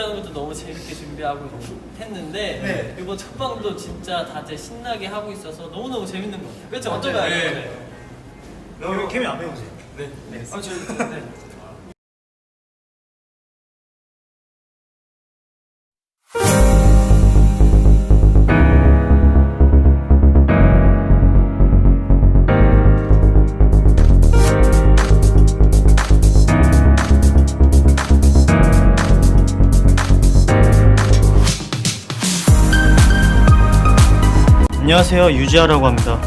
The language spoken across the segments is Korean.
하는 것도 너무 재밌게 준비하고 했는데 네. 이번 첫 방도 진짜 다들 신나게 하고 있어서 너무너무 재밌는 것 같아요. 그렇죠? 어떤가요? 네. 여기 케미 안 배우세요? 네. 네. 아, 저, 네. 안녕하세요. 유지하라고 합니다.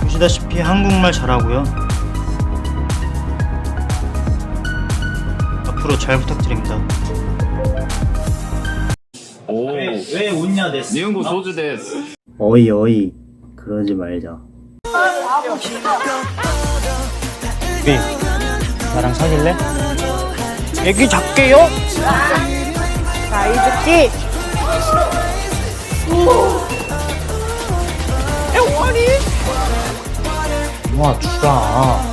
보시다시피 한국말 잘하고요. 앞으로 잘 부탁드립니다. 오. 왜, 왜 웃냐 됐어. 니은고 소주 됐어. 어이 어이. 그러지 말자. 네. 나랑 사귈래? 애기 작게요? 나이 좋지? 즈키 와 주라